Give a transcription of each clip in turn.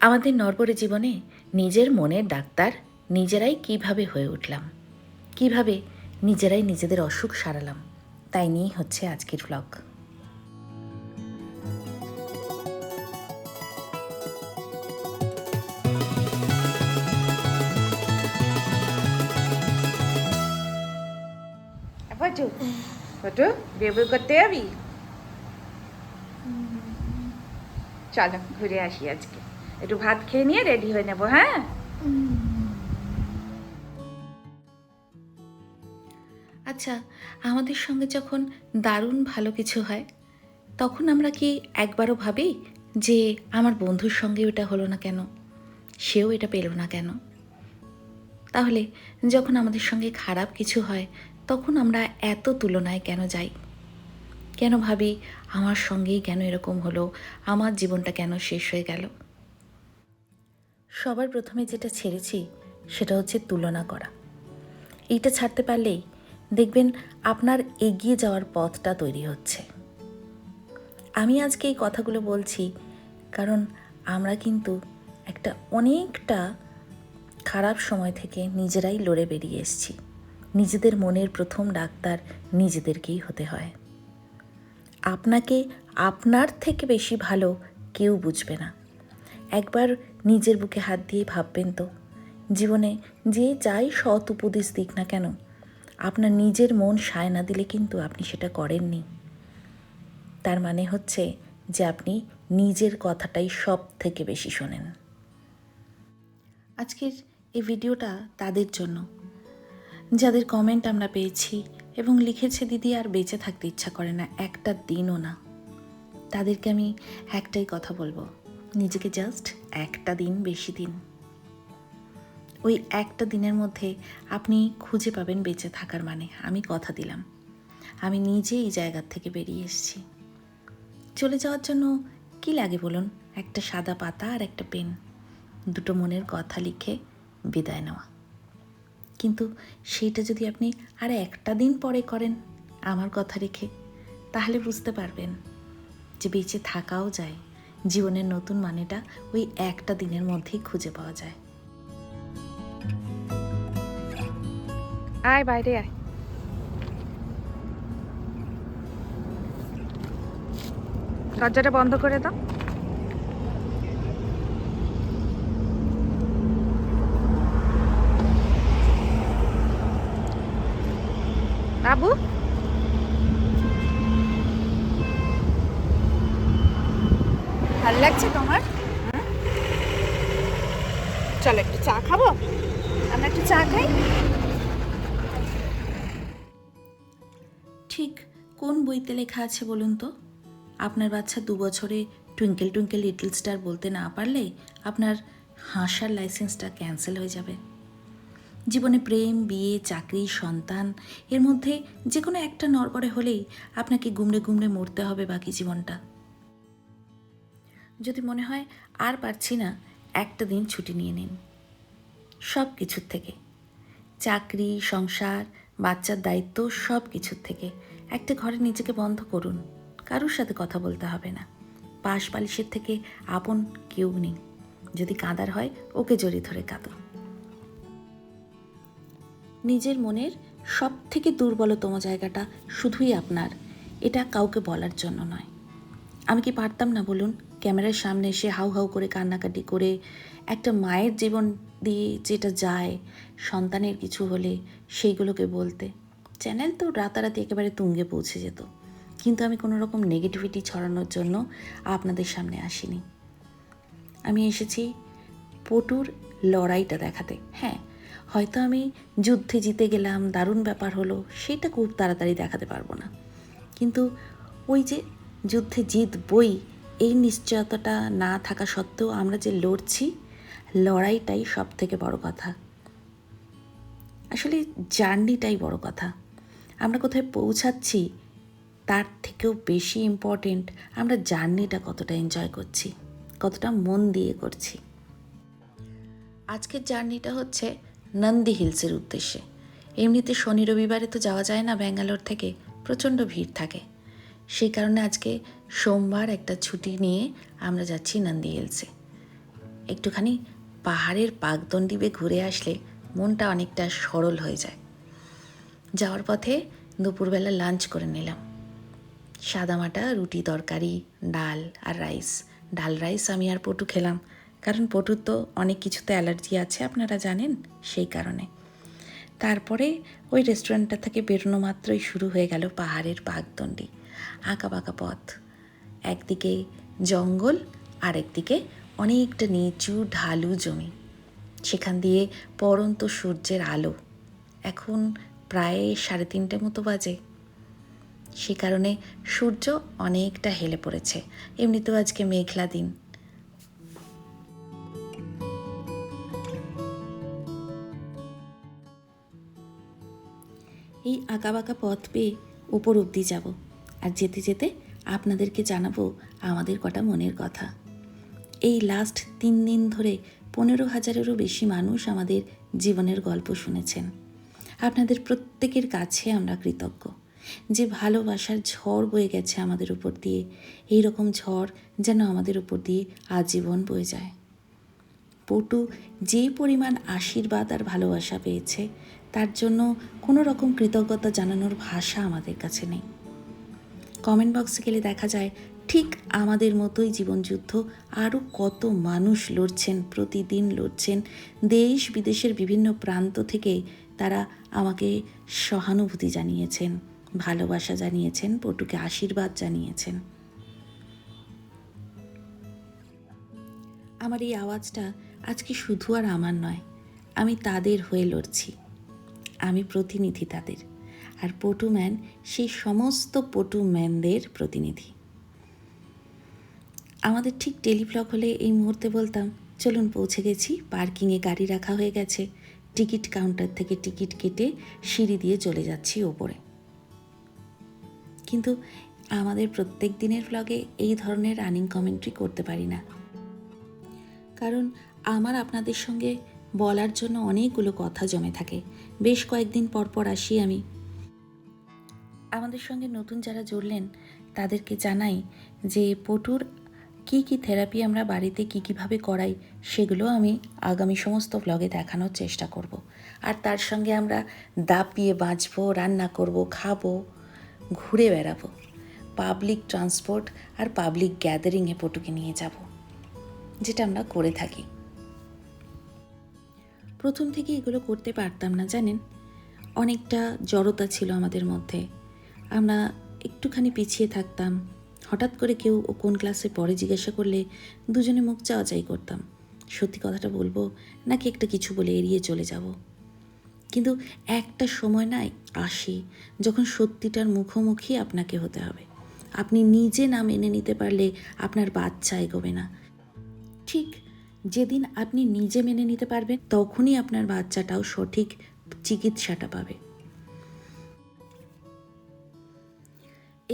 আমাদের নরবরে জীবনে নিজের মনের ডাক্তার নিজেরাই কীভাবে হয়ে উঠলাম কীভাবে নিজেরাই নিজেদের অসুখ সারালাম তাই নিয়েই হচ্ছে আজকের ব্লগ ফটু ফটু বেবু করতে যাবি? চলো ঘুরে আসি আজকে। একটু ভাত খেয়ে নিয়ে রেডি হয়ে নেব হ্যাঁ? আচ্ছা আমাদের সঙ্গে যখন দারুণ ভালো কিছু হয়, তখন আমরা কি একবারও ভাবি যে আমার বন্ধুর সঙ্গে ওটা হলো না কেন? সেও এটা পেল না কেন? তাহলে যখন আমাদের সঙ্গে খারাপ কিছু হয়, তখন আমরা এত তুলনায় কেন যাই? কেন ভাবি আমার সঙ্গেই কেন এরকম হলো? আমার জীবনটা কেন শেষ হয়ে গেল? সবার প্রথমে যেটা ছেড়েছি, সেটা হচ্ছে তুলনা করা। এইটা ছাড়তে পারলেই দেখবেন আপনার এগিয়ে যাওয়ার পথটা তৈরি হচ্ছে। আমি আজকে এই কথাগুলো বলছি কারণ আমরা কিন্তু একটা অনেকটা খারাপ সময় থেকে নিজেরাই লড়ে বেরিয়ে এসেছি। নিজেদের মনের প্রথম ডাক্তার নিজেদেরকেই হতে হয়। আপনাকে আপনার থেকে বেশি ভালো কেউ বুঝবে না। একবার নিজের বুকে হাত দিয়ে ভাববেন তো। জীবনে যে যাই সৎ উপদেশ দিক না কেন, আপনার নিজের মন সায় না দিলে কিন্তু আপনি সেটা করেননি। তার মানে হচ্ছে যে আপনি নিজের কথাটাই সব থেকে বেশি শোনেন। আজকের এই ভিডিওটা তাদের জন্য। যাদের কমেন্ট আমরা পেয়েছি এবং লিখেছে দিদি আর বেঁচে থাকতে ইচ্ছা করে না, একটা দিনও না। তাদেরকে আমি একটাই কথা বলব। নিজেকে জাস্ট একটা দিন বেশি দিন। ওই একটা দিনের মধ্যে আপনি খুঁজে পাবেন বেঁচে থাকার মানে। আমি কথা দিলাম। আমি নিজে এই জায়গার থেকে বেরিয়ে এসেছি। চলে যাওয়ার জন্য কি লাগে বলুন? একটা সাদা পাতা আর একটা পেন। দুটো মনের কথা লিখে বিদায় নেওয়া। কিন্তু সেইটা যদি আপনি আর একটা দিন পরে করেন আমার কথা রেখে, তাহলে বুঝতে পারবেন যে বেঁচে থাকাও যায়। জীবনের নতুন মানেটা ওই একটা দিনের মধ্যেই খুঁজে পাওয়া যায়। আয় বাইরে আয়। দরজাটা বন্ধ করে দাও। বাবু? ভালো লাগছে তোমার? চলো একটু চা খাব? আমরা একটু চা খাই। ঠিক, কোন বইতে লেখা আছে বলুন তো? আপনার বাচ্চা দু বছরে টুইঙ্কেল টুইঙ্কেল লিটল স্টার বলতে না পারলে আপনার হাসার লাইসেন্সটা ক্যান্সেল হয়ে যাবে। জীবনে প্রেম, বিয়ে, চাকরি, সন্তান, এর মধ্যে যে কোনো একটা নড়বড়ে হলেই আপনাকে গুমড়ে গুমড়ে মরতে হবে বাকি জীবনটা। যদি মনে হয় আর পারছি না, একটা দিন ছুটি নিয়ে নিন। সব কিছুর থেকে। চাকরি, সংসার, বাচ্চার দায়িত্ব, সব কিছুর থেকে। একটা ঘরে নিজেকে বন্ধ করুন। কারোর সাথে কথা বলতে হবে না। পাশ বালিশের থেকে আপন কেউ নেই। যদি কাঁদার হয়, ওকে জড়ি ধরে কাঁদো। নিজের মনের সব থেকে দুর্বলতম জায়গাটা শুধুই আপনার। এটা কাউকে বলার জন্য নয়। আমি কি পারতাম না বলুন? ক্যামেরার সামনে এসে হাউ হাউ করে কান্নাকাটি করে একটা মায়ের জীবন দিয়ে যেটা যায় সন্তানের কিছু হলে সেইগুলোকে বলতে। চ্যানেল তো রাতারাতি একেবারে তুঙ্গে পৌঁছে যেত। কিন্তু আমি কোনো রকম নেগেটিভিটি ছড়ানোর জন্য আপনাদের সামনে আসিনি। আমি এসেছি পটুর লড়াইটা দেখাতে। হ্যাঁ হয়তো আমি যুদ্ধে জিতে গেলাম, দারুণ ব্যাপার হলো, সেটা খুব তাড়াতাড়ি দেখাতে পারব না। কিন্তু ওই যে যুদ্ধে জিতবই এই নিশ্চয়তাটা না থাকা সত্ত্বেও আমরা যে লড়ছি, লড়াইটাই সব থেকে বড় কথা। আসলে জার্নিটাই বড় কথা। আমরা কোথায় পৌঁছাচ্ছি, তার থেকেও বেশি ইম্পর্টেন্ট আমরা জার্নিটা কতটা এনজয় করছি, কতটা মন দিয়ে করছি। আজকের জার্নিটা হচ্ছে নন্দী হিলসের উদ্দেশ্যে। এমনিতে শনি রবিবারে তো যাওয়া যায় না ব্যাঙ্গালোর থেকে, প্রচণ্ড ভিড় থাকে। সেই কারণে আজকে সোমবার একটা ছুটি নিয়ে আমরা যাচ্ছি নন্দী হিলসে। একটুখানি পাহাড়ের পাকদণ্ডিবে ঘুরে আসলে মনটা অনেকটা সরল হয়ে যায়। যাওয়ার পথে দুপুরবেলা লাঞ্চ করে নিলাম। সাদামাটা, রুটি তরকারি, ডাল আর রাইস। ডাল, রাইস আমি আর পটু খেলাম, কারণ পটুর তো অনেক কিছুতে অ্যালার্জি আছে, আপনারা জানেন সেই কারণে। তারপরে ওই রেস্টুরেন্টটা থেকে বেরোনো মাত্রই শুরু হয়ে গেল পাহাড়ের পাকদণ্ডি। আঁকা বাঁকা পথ একদিকে জঙ্গল আর একদিকে অনেকটা নিচু ঢালু জমি। সেখান দিয়ে পরন্ত সূর্যের আলো। এখন প্রায় সাড়ে তিনটে মতো বাজে। সে কারণে সূর্য অনেকটা হেলে পড়েছে। এমনিতেও আজকে মেঘলা দিন। এই আঁকাবাঁকা পথ পেয়ে উপর অবধি যাব। আর যেতে যেতে আপনাদেরকে জানাব আমাদের কটা মনের কথা। এই লাস্ট তিন দিন ধরে পনেরো হাজারেরও বেশি মানুষ আমাদের জীবনের গল্প শুনেছেন। আপনাদের প্রত্যেকের কাছে আমরা কৃতজ্ঞ। যে ভালোবাসার ঝড় বয়ে গেছে আমাদের উপর দিয়ে, এই রকম ঝড় যেন আমাদের উপর দিয়ে আজীবন বয়ে যায়। পটু যে পরিমাণ আশীর্বাদ আর ভালোবাসা পেয়েছে, তার জন্য কোনো রকম কৃতজ্ঞতা জানানোর ভাষা আমাদের কাছে নেই। কমেন্ট বক্সে গেলে দেখা যায়, ঠিক আমাদের মতোই জীবনযুদ্ধ আরও কত মানুষ লড়ছেন, প্রতিদিন লড়ছেন। দেশ বিদেশের বিভিন্ন প্রান্ত থেকে তারা আমাকে সহানুভূতি জানিয়েছেন, ভালোবাসা জানিয়েছেন পটুকে আশীর্বাদ জানিয়েছেন। আমার এই আওয়াজটা আজকে শুধু আর আমার নয়, আমি তাদের হয়ে লড়ছি। আমি প্রতিনিধি তাদের। আর পটুম্যান সেই সমস্ত পটুম্যানদের প্রতিনিধি। আমাদের ঠিক টেলিফ্লক হলে এই মুহূর্তে বলতাম, চলুন পৌঁছে গেছি, পার্কিংয়ে গাড়ি রাখা হয়ে গেছে। টিকিট কাউন্টার থেকে টিকিট কেটে সিঁড়ি দিয়ে চলে যাচ্ছি ওপরে। কিন্তু আমাদের প্রত্যেক দিনের ব্লগে এই ধরনের রানিং কমেন্ট্রি করতে পারি না। কারণ আমার আপনাদের সঙ্গে বলার জন্য অনেকগুলো কথা জমে থাকে। বেশ কয়েকদিন পর পর আসি আমি। আমাদের সঙ্গে নতুন যারা জুড়লেন, তাদেরকে জানাই যে পটুর কি কি থেরাপি আমরা বাড়িতে কী কীভাবে করাই, সেগুলো আমি আগামী সমস্ত ব্লগে দেখানোর চেষ্টা করব। আর তার সঙ্গে আমরা দাপিয়ে বাঁচবো, রান্না করব, খাব, ঘুরে বেড়াবো। পাবলিক ট্রান্সপোর্ট আর পাবলিক গ্যাদারিংয়ে পটুকে নিয়ে যাব, যেটা আমরা করে থাকি। প্রথম থেকে এগুলো করতে পারতাম না, জানেন? অনেকটা জড়তা ছিল আমাদের মধ্যে। আমরা একটুখানি পিছিয়ে থাকতাম। হঠাৎ করে কেউ ও কোন ক্লাসে পরে জিজ্ঞাসা করলে দুজনে মুখ চাওয়াচাই করতাম। সত্যি কথাটা বলব, নাকি একটা কিছু বলে এড়িয়ে চলে যাব। কিন্তু একটা সময় নাই, আসে, যখন সত্যিটার মুখোমুখি আপনাকে হতে হবে। আপনি নিজে না মেনে নিতে পারলে আপনার বাচ্চা এগোবে না। ঠিক যেদিন আপনি নিজে মেনে নিতে পারবেন, তখনই আপনার বাচ্চাটাও সঠিক চিকিৎসাটা পাবে।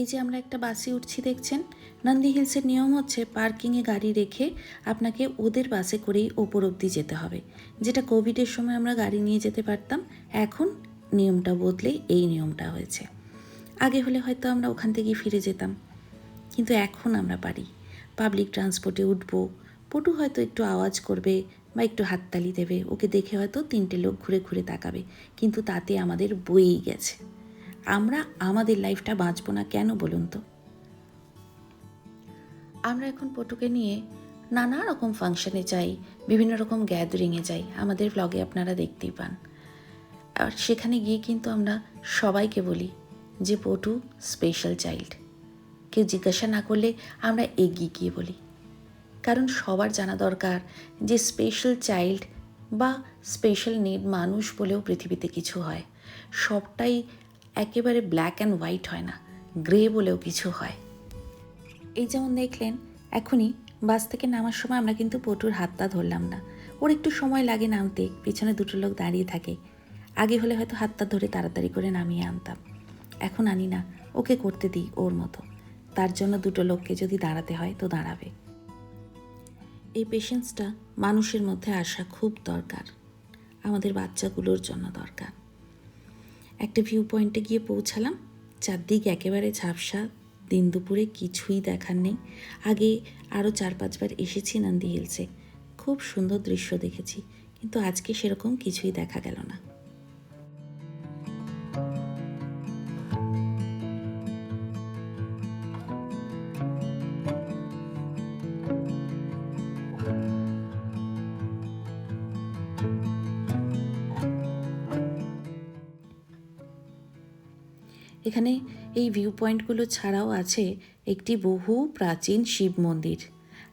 এই যে আমরা একটা বাসে উঠছি, দেখছেন? নন্দী হিলসের নিয়ম হচ্ছে পার্কিংয়ে গাড়ি রেখে আপনাকে ওদের বাসে করেই ওপর অবধি যেতে হবে। যেটা কোভিডের সময় আমরা গাড়ি নিয়ে যেতে পারতাম, এখন নিয়মটা বদলে এই নিয়মটা হয়েছে। আগে হলে হয়তো আমরা ওখান থেকেই ফিরে যেতাম, কিন্তু এখন আমরা পারি। পাবলিক ট্রান্সপোর্টে উঠব, পটু হয়তো একটু আওয়াজ করবে বা একটু হাততালি দেবে, ওকে দেখে হয়তো তিনটে লোক ঘুরে ঘুরে তাকাবে, কিন্তু তাতে আমাদের বয়েই গেছে। আমরা আমাদের লাইফটা বাঁচবো না কেন বলুন তো? আমরা এখন পটুকে নিয়ে নানা রকম ফাংশনে যাই, বিভিন্ন রকম গ্যাদারিংয়ে যাই। আমাদের ব্লগে আপনারা দেখতেই পান। আর সেখানে গিয়ে কিন্তু আমরা সবাইকে বলি যে, পটু স্পেশাল চাইল্ড কেউ জিজ্ঞাসা না করলে আমরা এগিয়ে গিয়ে বলি। কারণ সবার জানা দরকার যে স্পেশাল চাইল্ড বা স্পেশাল নিড মানুষ বলেও পৃথিবীতে কিছু হয়। সবটাই একেবারে ব্ল্যাক অ্যান্ড হোয়াইট হয় না। গ্রে বলেও কিছু হয়। এই যেমন দেখলেন, এখনই বাস থেকে নামার সময় আমরা কিন্তু পটুর হাতটা ধরলাম না। ওর একটু সময় লাগে নামতে, পিছনে দুটো লোক দাঁড়িয়ে থাকে। আগে হলে হয়তো হাতটা ধরে তাড়াতাড়ি করে নামিয়ে আনতাম। এখন আনি না, ওকে করতে দিই ওর মতো। তার জন্য দুটো লোককে যদি দাঁড়াতে হয় তো দাঁড়াবে। এই পেশেন্সটা মানুষের মধ্যে আসা খুব দরকার। আমাদের বাচ্চাগুলোর জন্য দরকার। একটা ভিউ পয়েন্টে গিয়ে পৌঁছালাম। চারদিক একেবারে ঝাপসা, দিন দুপুরে কিছুই দেখার নেই। আগে আরও চার পাঁচবার এসেছি নন্দী হিলসে খুব সুন্দর দৃশ্য দেখেছি, কিন্তু আজকে সেরকম কিছুই দেখা গেল না। এখানে এই ভিউ পয়েন্টগুলো ছাড়াও আছে একটি বহু প্রাচীন শিব মন্দির।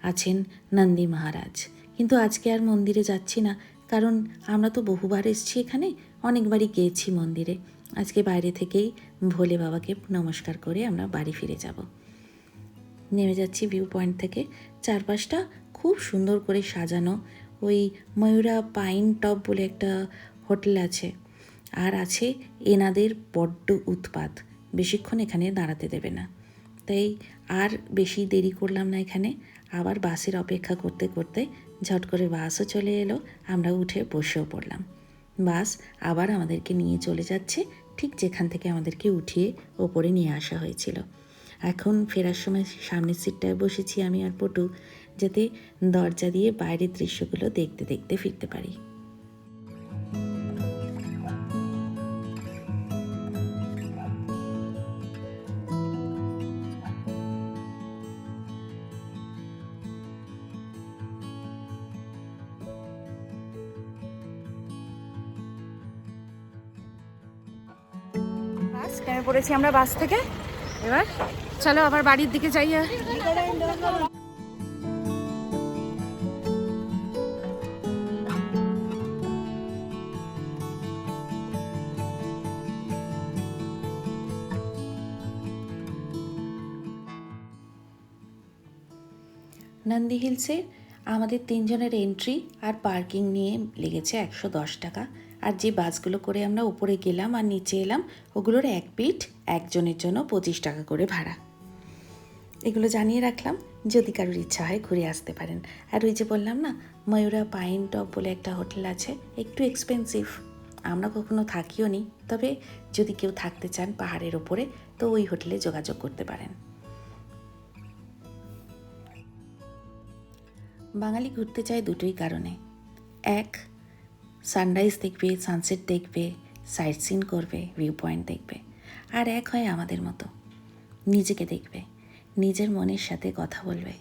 আছেন নন্দী মহারাজ। কিন্তু আজকে আর মন্দিরে যাচ্ছি না, কারণ আমরা তো বহুবার এসেছি এখানে, অনেকবারই গিয়েছি মন্দিরে। আজকে বাইরে থেকেই ভোলে বাবাকে নমস্কার করে আমরা বাড়ি ফিরে যাব। নেমে যাচ্ছি ভিউ পয়েন্ট থেকে। চারপাশটা খুব সুন্দর করে সাজানো। ওই ময়ূরা পাইন টপ বলে একটা হোটেল আছে। আর আছে এনাদের বড্ড উৎপাত। বেশিক্ষণ এখানে দাঁড়াতে দেবে না। তাই আর বেশি দেরি করলাম না এখানে। আবার বাসের অপেক্ষা করতে করতে ঝট করে বাসও চলে এলো। আমরা উঠে বসেও পড়লাম। বাস আবার আমাদেরকে নিয়ে চলে যাচ্ছে। ঠিক যেখান থেকে আমাদেরকে উঠিয়ে ওপরে নিয়ে আসা হয়েছিল। এখন ফেরার সময় সামনের সিটটায় বসেছি আমি আর পটু, যাতে দরজা দিয়ে বাইরের দৃশ্যগুলো দেখতে দেখতে ফিরতে পারি। নেমে পড়েছি আমরা বাস থেকে এবার চলো আবার বাড়ির দিকে যাই আর। নন্দী হিলসে আমাদের তিনজনের এন্ট্রি আর পার্কিং নিয়ে লেগেছে একশো দশ টাকা। আর যে বাসগুলো করে আমরা উপরে গেলাম আর নিচে এলাম, ওগুলোর এক পিঠ একজনের জন্য পঁচিশ টাকা করে ভাড়া। এগুলো জানিয়ে রাখলাম, যদি কারোর ইচ্ছা হয় ঘুরে আসতে পারেন। আর ওই যে বললাম না, ময়ূরা পাইন টপ বলে একটা হোটেল আছে, একটু এক্সপেন্সিভ আমরা কখনো থাকিও নি তবে যদি কেউ থাকতে চান পাহাড়ের ওপরে, তো ওই হোটেলে যোগাযোগ করতে পারেন। বাঙালি ঘুরতে চায় দুটোই কারণে। এক সানরাইজ দেখবে সানসেট দেখবে সাইট সিন করবে ভিউ পয়েন্ট দেখবে। আর এক হয় আমাদের মতো। নিজেকে দেখবে, নিজের মনের সাথে কথা বলবে।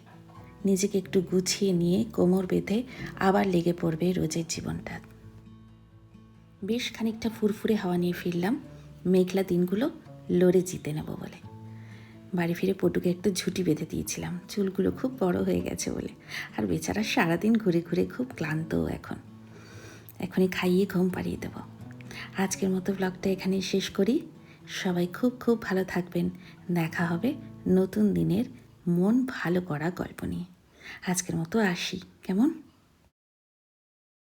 নিজেকে একটু গুছিয়ে নিয়ে কোমর বেঁধে আবার লেগে পড়বে রোজের জীবনটা। বেশ খানিকটা ফুরফুরে হাওয়া নিয়ে ফিরলাম। মেঘলা দিনগুলো লড়ে জিতে নেব বলে। বাড়ি ফিরে পটুকে একটু ঝুঁটি বেঁধে দিয়েছিলাম। চুলগুলো খুব বড় হয়ে গেছে বলে। আর বেচারা সারাদিন ঘুরে ঘুরে খুব ক্লান্ত এখন। এখনই খাইয়ে ঘুম পাড়িয়ে দেব। আজকের মতো ব্লগটা এখানেই শেষ করি। সবাই খুব খুব ভালো থাকবেন। দেখা হবে নতুন দিনের মন ভালো করা গল্প নিয়ে। আজকের মতো আসি। কেমন?